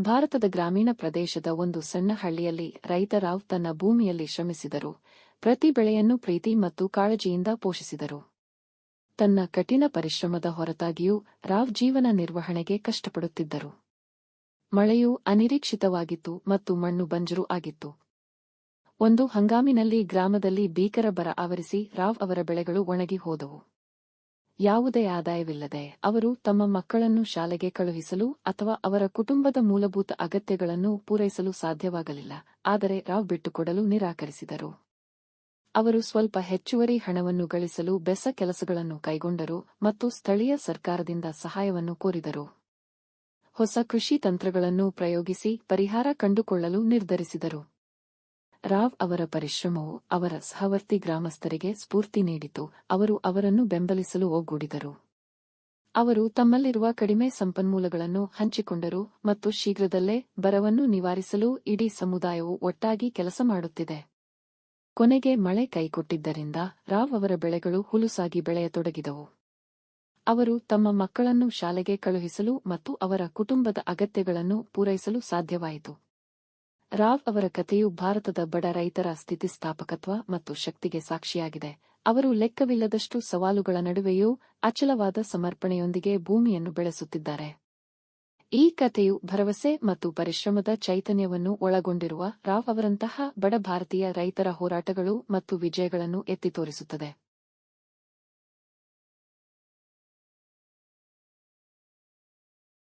ಭಾರತದ ಗ್ರಾಮೀಣ ಪ್ರದೇಶದ ಒಂದು ಸಣ್ಣ ಹಳ್ಳಿಯಲ್ಲಿ ರೈತ ರಾವ್ ತನ್ನ ಭೂಮಿಯಲ್ಲಿ ಶ್ರಮಿಸಿದರು. ಪ್ರತಿ ಬೆಳೆಯನ್ನು ಪ್ರೀತಿ ಮತ್ತು ಕಾಳಜಿಯಿಂದ ಪೋಷಿಸಿದರು. ತನ್ನ ಕಠಿಣ ಪರಿಶ್ರಮದ ಹೊರತಾಗಿಯೂ ರಾವ್ ಜೀವನ ನಿರ್ವಹಣೆಗೆ ಕಷ್ಟಪಡುತ್ತಿದ್ದರು. ಮಳೆಯು ಅನಿರೀಕ್ಷಿತವಾಗಿತ್ತು ಮತ್ತು ಮಣ್ಣು ಬಂಜರು ಆಗಿತ್ತು. ಒಂದು ಹಂಗಾಮಿನಲ್ಲಿ ಗ್ರಾಮದಲ್ಲಿ ಭೀಕರ ಬರ ಆವರಿಸಿ ರಾವ್ ಅವರ ಬೆಳೆಗಳು ಒಣಗಿ ಹೋದವು. ಯಾವುದೇ ಆದಾಯವಿಲ್ಲದೆ ಅವರು ತಮ್ಮ ಮಕ್ಕಳನ್ನು ಶಾಲೆಗೆ ಕಳುಹಿಸಲು ಅಥವಾ ಅವರ ಕುಟುಂಬದ ಮೂಲಭೂತ ಅಗತ್ಯಗಳನ್ನು ಪೂರೈಸಲು ಸಾಧ್ಯವಾಗಲಿಲ್ಲ, ಆದರೆ ರಾವ್ ಬಿಟ್ಟುಕೊಡಲು ನಿರಾಕರಿಸಿದರು. ಅವರು ಸ್ವಲ್ಪ ಹೆಚ್ಚುವರಿ ಹಣವನ್ನು ಗಳಿಸಲು ಬೆಸ ಕೆಲಸಗಳನ್ನು ಕೈಗೊಂಡರು ಮತ್ತು ಸ್ಥಳೀಯ ಸರ್ಕಾರದಿಂದ ಸಹಾಯವನ್ನು ಕೋರಿದರು. ಹೊಸ ಕೃಷಿ ತಂತ್ರಗಳನ್ನು ಪ್ರಯೋಗಿಸಿ ಪರಿಹಾರ ಕಂಡುಕೊಳ್ಳಲು ನಿರ್ಧರಿಸಿದರು. ರಾವ್ ಅವರ ಪರಿಶ್ರಮವು ಅವರ ಸಹವರ್ತಿ ಗ್ರಾಮಸ್ಥರಿಗೆ ಸ್ಫೂರ್ತಿ ನೀಡಿತು. ಅವರು ಅವರನ್ನು ಬೆಂಬಲಿಸಲು ಒಗ್ಗೂಡಿದರು. ಅವರು ತಮ್ಮಲ್ಲಿರುವ ಕಡಿಮೆ ಸಂಪನ್ಮೂಲಗಳನ್ನು ಹಂಚಿಕೊಂಡರು ಮತ್ತು ಶೀಘ್ರದಲ್ಲೇ ಬರವನ್ನು ನಿವಾರಿಸಲು ಇಡೀ ಸಮುದಾಯವು ಒಟ್ಟಾಗಿ ಕೆಲಸ ಮಾಡುತ್ತಿದೆ. ಕೊನೆಗೆ ಮಳೆ ಕೈಕೊಟ್ಟಿದ್ದರಿಂದ ರಾವ್ ಅವರ ಬೆಳೆಗಳು ಹುಲುಸಾಗಿ ಬೆಳೆಯತೊಡಗಿದವು. ಅವರು ತಮ್ಮ ಮಕ್ಕಳನ್ನು ಶಾಲೆಗೆ ಕಳುಹಿಸಲು ಮತ್ತು ಅವರ ಕುಟುಂಬದ ಅಗತ್ಯಗಳನ್ನು ಪೂರೈಸಲು ಸಾಧ್ಯವಾಯಿತು. ರಾವ್ ಅವರ ಕಥೆಯು ಭಾರತದ ಬಡ ರೈತರ ಸ್ಥಿತಿಸ್ಥಾಪಕತ್ವ ಮತ್ತು ಶಕ್ತಿಗೆ ಸಾಕ್ಷಿಯಾಗಿದೆ. ಅವರು ಲೆಕ್ಕವಿಲ್ಲದಷ್ಟು ಸವಾಲುಗಳ ನಡುವೆಯೂ ಅಚಲವಾದ ಸಮರ್ಪಣೆಯೊಂದಿಗೆ ಭೂಮಿಯನ್ನು ಬೆಳೆಸುತ್ತಿದ್ದಾರೆ. ಈ ಕಥೆಯು ಭರವಸೆ ಮತ್ತು ಪರಿಶ್ರಮದ ಚೈತನ್ಯವನ್ನು ಒಳಗೊಂಡಿರುವ ರಾವ್ ಅವರಂತಹ ಬಡ ಭಾರತೀಯ ರೈತರ ಹೋರಾಟಗಳು ಮತ್ತು ವಿಜಯಗಳನ್ನು ಎತ್ತಿ ತೋರಿಸುತ್ತದೆ.